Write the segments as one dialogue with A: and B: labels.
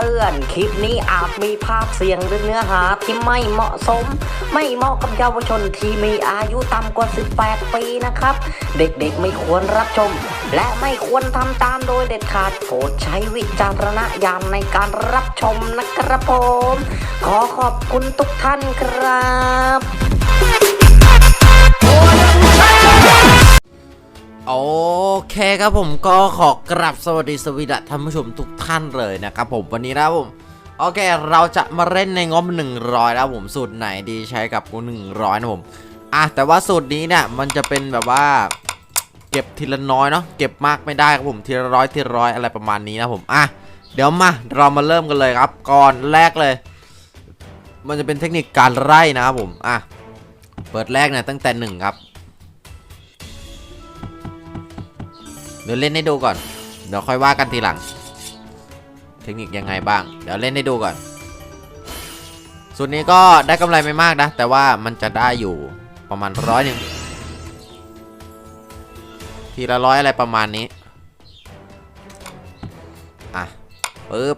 A: เตือน คลิปนี้อาจมีภาพเสียงหรือเนื้อหาที่ไม่เหมาะสม ไม่เหมาะกับเยาวชนที่มีอายุต่ำกว่า 18 ปีนะครับ เด็กๆไม่ควรรับชม และไม่ควรทำตามโดยเด็ดขาดโปรดใช้วิจารณญาณในการรับชมนะครับผม ขอขอบคุณทุกท่านครับ
B: โอเคครับผมก็ขอกราบสวัสดีสวีดัสท่านผู้ชมทุกท่านเลยนะครับผมวันนี้นะผมโอเคเราจะมาเล่นในงบ 100 แล้วผมสูตรไหนดีใช้กับกู100 นะผมอะแต่ว่าสูตรนี้เนี่ยมันจะเป็นแบบว่า เก็บทีละน้อยเนาะเก็บมากไม่ได้ครับผมทีละร้อยทีละร้อยอะไรประมาณนี้นะผมอะเดี๋ยวมาเรามาเริ่มกันเลยครับ ก่อนแรกเลย มันจะเป็นเทคนิคการไล่นะครับผมอะเปิดแรกเนี่ยตั้งแต่หนึ่งครับ ดี๋ยวเล่นให้ดูก่อน เดี๋ยวค่อยว่ากันทีหลัง เทคนิคยังไงบ้าง เดี๋ยวเล่นให้ดูก่อนส่วนนี้ก็ได้กำไรไม่มากนะ แต่ว่ามันจะได้อยู่ประมาณร้อยหนึ่งทีละร้อยอะไรประมาณนี้ อะปึ๊บ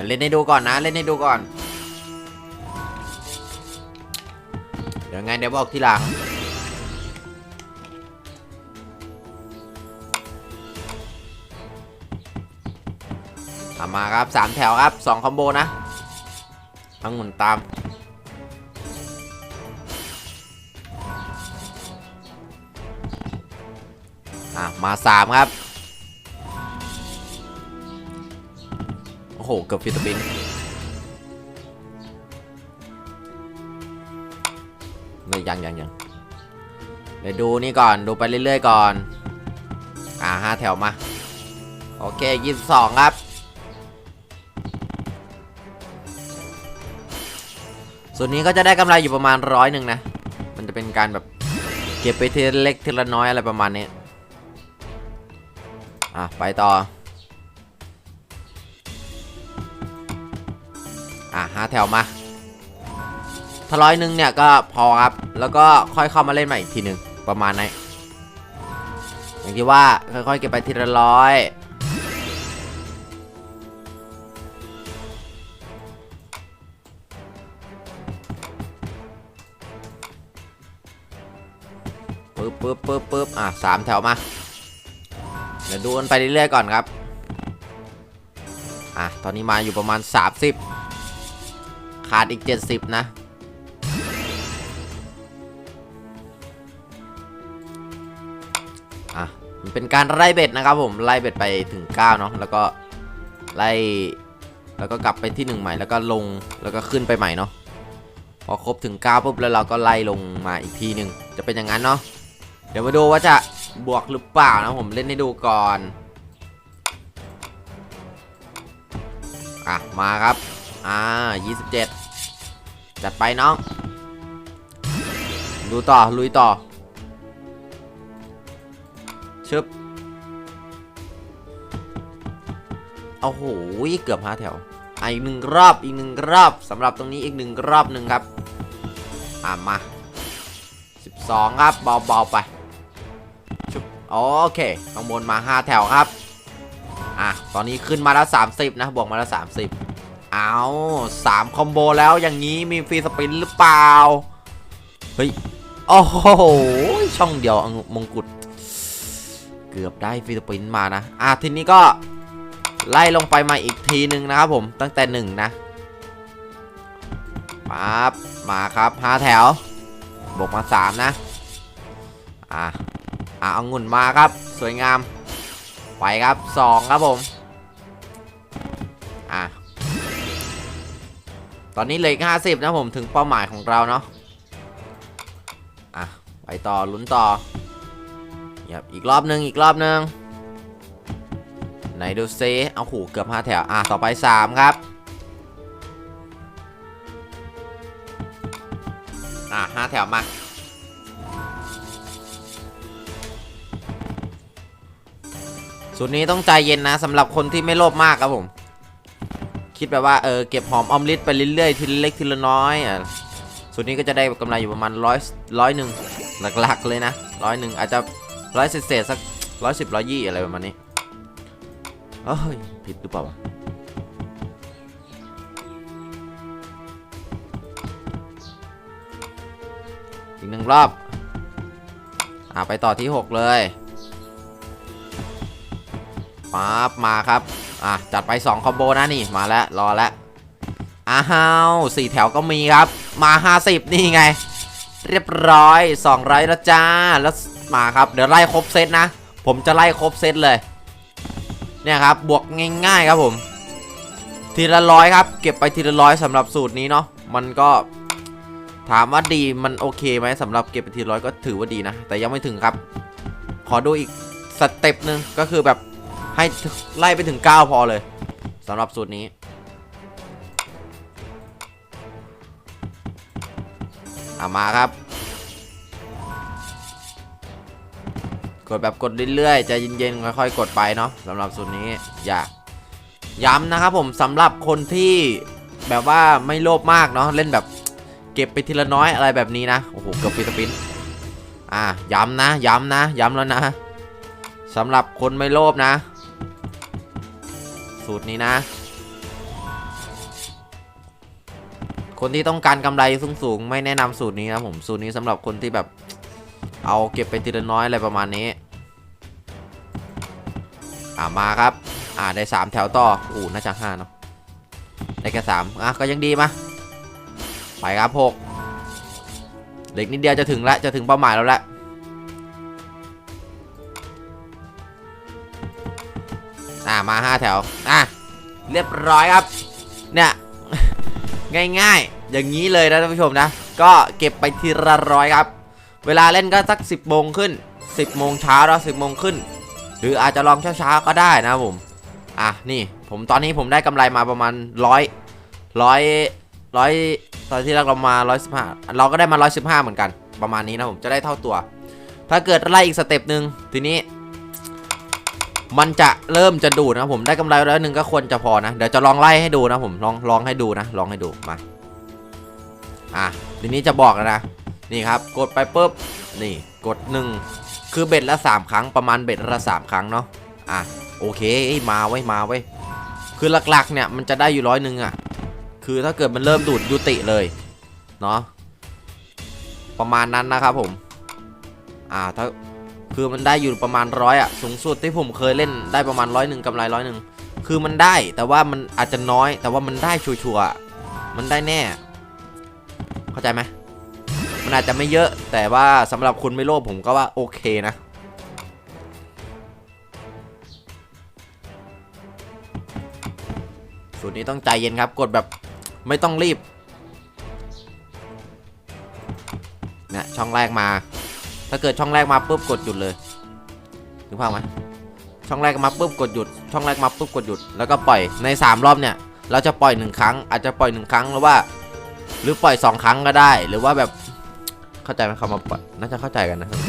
B: ดี๋ยวเล่นให้ดูก่อนนะ เล่นให้ดูก่อน เดี๋ยวไงเดี๋ยวบอกทีหลังทำมาครับสามแถวครับสองคอมโบนะทั้งหมุนตามอะมาสามครับ โหเกือบฟิตบินไม่ยังยังยังเดี๋ยวดูนี่ก่อนดูไปเรื่อยๆก่อน อ่าห้าแถวมา โอเคยี่สิบสองครับส่วนนี้ก็จะได้กำไรอยู่ประมาณร้อยหนึ่งนะ มันจะเป็นการแบบเก็บไปทีละเล็กทีละน้อยอะไรประมาณนี้ อะ ไปต่อาแถวมาถ้าร้อยหนึ่งเนี่ยก็พอครับ แล้วก็ค่อยเข้ามาเล่นใหม่อีกทีหนึ่งประมาณนี้นอย่างที่ว่าค่อยๆเก็บไปทีละร้อยปึ๊บปึ๊บปึ๊บปึ๊บอะสามแถวมา เดี๋ยวดูกันไปเรื่อยๆก่อนครับ อะ ตอนนี้มาอยู่ประมาณ 30 ขาดอีก 70 นะ อะ มันเป็นการไล่เบ็ดนะครับผม ไล่เบ็ดไปถึง 9 เนาะ แล้วก็ไล่ แล้วก็กลับไปที่ 1 ใหม่ แล้วก็ลง แล้วก็ขึ้นไปใหม่เนาะ พอครบถึง 9 ปุ๊บ แล้วเราก็ไล่ลงมาอีกทีหนึ่ง จะเป็นอย่างนั้นเนาะ เดี๋ยวมาดูว่าจะบวกหรือเปล่านะผมเล่นให้ดูก่อนอะ มาครับ อ่า 27 จัดไปน้อง ดูต่อ ลุยต่อ ชึบโอ้โหเกือบห้าแถวอีกหนึ่งรอบอีกหนึ่งรอบสำหรับตรงนี้อีกหนึ่งรอบหนึ่งครับ อะมา 12 ครับเบาๆไปชุบโอเคข้างบนมา 5 แถวครับ อะ ตอนนี้ขึ้นมาแล้ว 30 นะ บวกมาแล้ว 30 เอา3คอมโบแล้วอย่างนี้มีฟรีสปินหรือเปล่า เฮ้ย โอ้โห ช่องเดียวมงกุฎเกือบได้ฟรีสปินมานะ อะทีนี้ก็ไล่ลงไปมาอีกทีหนึ่งนะครับผมตั้งแต่1นะปั๊บมาครับ5แถว บวกมา3นะ อะอะเอางุ่นมาครับ สวยงาม ไปครับ2ครับผม ตอนนี้เหลืออีก50นะผมถึงเป้าหมายของเราเนาะอะไปต่อลุ้นต่อยับอีกรอบนึงอีกรอบนึงไหนดูซิเอาหูเกือบ5แถวอะต่อไป3ครับอะ5แถวมาสูตรนี้ต้องใจเย็นนะสำหรับคนที่ไม่โลภมากครับผม คิดแบบว่าเออเก็บหอมอมริดไปเรื่อยๆทีละเล็กทีละน้อยอะสูตรนี้ก็จะได้กำไรอยู่ประมาณร้อยร้อยหนึ่งหลักๆเลยนะร้อยหนึ่งอาจจะร้อยเศษสักร้อยสิบร้อยยี่อะไรประมาณนี้เอ้ยผิดหรือเปล่าวะอีกหนึ่งรอบอ่าไปต่อที่ 6 เลย ปั๊บมาครับ อะ จัดไป2คอมโบนะนี่มาแล้วรอแล้วอ้าวสี่แถวก็มีครับ มา 50 นี่ไง เรียบร้อย 200แล้วจ้าแล้วมาครับ เดี๋ยวไล่ครบเซตนะ ผมจะไล่ครบเซตเลย เนี่ยครับบวกง่ายๆครับผม ทีละร้อยครับ เก็บไปทีละร้อยสำหรับสูตรนี้เนาะมันก็ถามว่าดีมันโอเคไหมสำหรับเก็บไปทีละร้อยก็ถือว่าดีนะ แต่ยังไม่ถึงครับ ขอดูอีกสเต็ปหนึ่งก็คือแบบ ให้ไล่ไปถึง 9 พอเลยสำหรับสูตรนี้อามาครับ กดแบบกดเรื่อยๆใจะเย็นๆค่อยๆ กดไปเนาะสำหรับสูตรนี้ อย่า ย้ำนะครับผมสำหรับคนที่แบบว่าไม่โลภมากเนาะเล่นแบบเก็บไปทีละน้อยอะไรแบบนี้นะโอ้โหเกือบปิสปินอะย้ำนะ ย้ำนะ ย้ำแล้วนะสำหรับคนไม่โลภนะ สูตรนี้นะ คนที่ต้องการกำไรสูงๆไม่แนะนำสูตรนี้นะผมสูตรนี้สำหรับคนที่แบบ เอาเก็บไปทีละน้อยอะไรประมาณนี้ อ่ามาครับ อ่าได้3แถวต่ออู้น่าจะ5เนาะได้แค่3อะก็ยังดีมาไปครับ6เหล็กนิดเดียวจะถึงแล้วจะถึงเป้าหมายแล้วแหละ อ่ามาห้าแถวอะเรียบร้อยครับ เนี่ยง่ายๆ อย่างนี้เลยนะท่านผู้ชมนะ ก็เก็บไปทีละร้อยครับ เวลาเล่นก็สัก 10โมงขึ้น 10โมงเช้าแล้ว10โมงขึ้น หรืออาจจะลองเช้าๆก็ได้นะผมอะนี่ผมตอนนี้ผมได้กำไรมาประมาณร้อยร้อยร้อยตอนที่เรามาร้อยสิบห้าเราก็ได้มาร้อยสิบห้าเหมือนกัน ประมาณนี้นะผมจะได้เท่าตัว ถ้าเกิดไล่อีกสเต็ปหนึ่งทีนี้ มันจะเริ่มจะดูดนะผมได้กำไรแล้วหนึ่งก็ควรจะพอนะ เดี๋ยวจะลองไล่ให้ดูนะผมลองลองให้ดูนะ ลองให้ดูมาอะทีนี้จะบอกนะ นี่ครับ กดไปปุ๊บนี่กดหนึ่งคือเบ็ดละสามครั้งประมาณเบ็ดละสามครั้งเนาะอะโอเคมาไว้มาไว้คือหลักๆเนี่ยมันจะได้อยู่ร้อยหนึ่งอะคือถ้าเกิดมันเริ่มดูดยุติเลยเนาะประมาณนั้นนะครับผมอ่าถ้า คือมันได้อยู่ประมาณร้อยอะสูงสุดที่ผมเคยเล่นได้ประมาณร้อยหนึ่งกำไรร้อยหนึ่งคือมันได้แต่ว่ามันอาจจะน้อย แต่ว่ามันได้ชัวร์ๆอะมันได้แน่ เข้าใจไหมมันอาจจะไม่เยอะ แต่ว่าสำหรับคุณไม่โลภผมก็ว่าโอเคนะสูตรนี้ต้องใจเย็นครับ กดแบบไม่ต้องรีบเนี่ยช่องแรกมา ถ้าเกิดช่องแรกมาปุ๊บกดหยุดเลยนึกภาพไหมช่องแรกมาปุ๊บกดหยุด ช่องแรกมาปุ๊บกดหยุด แล้วก็ปล่อยใน 3 รอบเนี่ย เราจะปล่อย 1 ครั้ง อาจจะปล่อย 1 ครั้งหรือว่า หรือปล่อย 2 ครั้งก็ได้ หรือว่าแบบเข้าใจไหมคำว่าปล่อยน่าจะเข้าใจกันนะครับ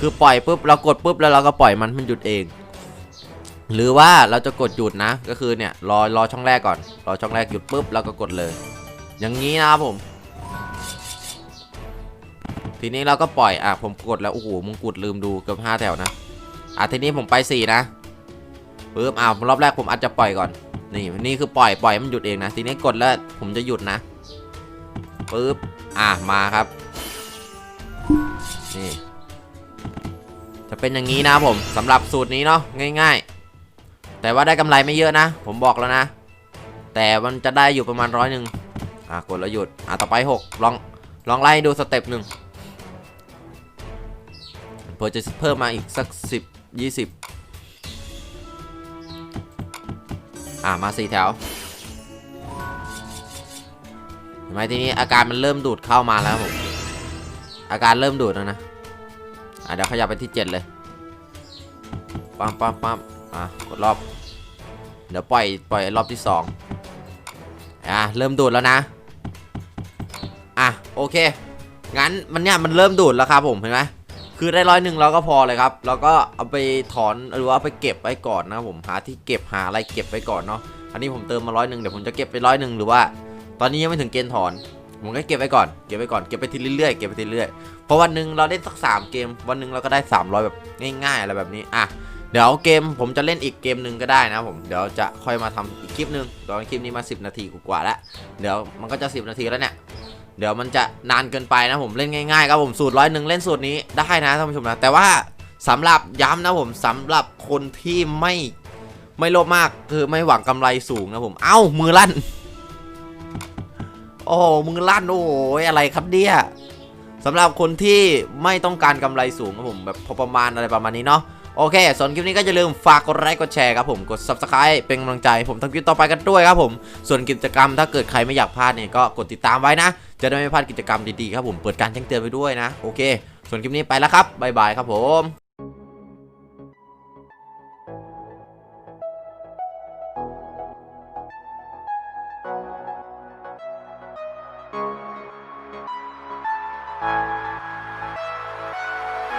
B: คือปล่อยปุ๊บเรากดปุ๊บแล้วเราก็ปล่อยมันมันหยุดเอง หรือว่าเราจะกดหยุดนะ ก็คือเนี่ยรอรอช่องแรกก่อน รอช่องแรกหยุดปุ๊บแล้วก็กดเลย อย่างนี้นะครับผม ทีนี้เราก็ปล่อยอะผมกดแล้วโอ้โหมงกุฎลืมดูเกือบห้าแถวนะอะทีนี้ผมไปสี่นะปึ๊บอ่ารอบแรกผมอาจจะปล่อยก่อน นี่นี่คือปล่อยปล่อยมันหยุดเองนะ ทีนี้กดแล้วผมจะหยุดนะปึ๊บอะมาครับนี่จะเป็นอย่างนี้นะผมสำหรับสูตรนี้เนาะง่าย ๆ แต่ว่าได้กำไรไม่เยอะนะ ผมบอกแล้วนะ แต่มันจะได้อยู่ประมาณร้อยหนึ่งอะกดแล้วหยุดอะต่อไปหกลองลองไล่ดูสเต็ปหนึ่ง เพื่อจะเพิ่มมาอีกสักสิบยี่สิบอ่ามาสี่แถวเห็นไหมทีนี้อาการมันเริ่มดูดเข้ามาแล้วผมอาการเริ่มดูดแล้วนะอะเดี๋ยวขยับไปที่เจ็ดเลยปั๊มปั๊มปั๊มอะกดรอบ เดี๋ยวปล่อยปล่อยรอบที่สองอะเริ่มดูดแล้วนะ อะโอเค งั้นมันเนี่ยมันเริ่มดูดแล้วครับผมเห็นไหม คือได้ร้อยหนึ่งเราก็พอเลยครับแล้วก็เอาไปถอนหรือว่าเอาไปเก็บไว้ก่อนนะผมหาที่เก็บหาอะไรเก็บไว้ก่อนเนาะอันนี้ผมเติมมาร้อยหนึ่งเดี๋ยวผมจะเก็บไปร้อยหนึ่งหรือว่า ตอนนี้ยังไม่ถึงเกณฑ์ถอนผมก็เก็บไว้ก่อนเก็บไว้ก่อนเก็บไปทีเรื่อยๆเก็บไปทีเรื่อยๆเพราะวันหนึ่งเราเล่นสักสามเกม วันหนึ่งเราก็ได้ 300 แบบง่ายๆอะไรแบบนี้อะเดี๋ยวเกมผมจะเล่นอีกเกมหนึ่งก็ได้นะผมเดี๋ยวจะค่อยมาทำอีกคลิปหนึ่งตอนคลิปนี้มา 10 นาทีกว่าแล้วเดี๋ยวมันก็จะ 10 นาทีแล้วเนี่ย เดี๋ยวมันจะนานเกินไปนะผมเล่นง่ายๆครับผมสูตรร้อยหนึ่งเล่นสูตรนี้ได้นะท่านผู้ชมนะแต่ว่าสำหรับย้ำนะผมสำหรับคนที่ไม่ไม่โลภมากคือไม่หวังกำไรสูงนะผม เอ้ามือลั่น โอ้มือลั่นโอ้โหอะไรครับเนี่ยสำหรับคนที่ไม่ต้องการกำไรสูงครับผมแบบพอประมาณอะไรประมาณนี้เนาะ โอเคส่วนคลิปนี้ก็อย่าลืมฝากกดไลค์กดแชร์ครับผมกด subscribe เป็นกำลังใจผมทำคลิปต่อไปกันด้วยครับผมส่วนกิจกรรมถ้าเกิดใครไม่อยากพลาดเนี่ยก็กดติดตามไว้นะ จะได้ไม่พลาดกิจกรรมดีๆครับผมเปิดการแจ้งเตือนไปด้วยนะโอเค ส่วนคลิปนี้ไปแล้วครับบ๊ายบายครับผม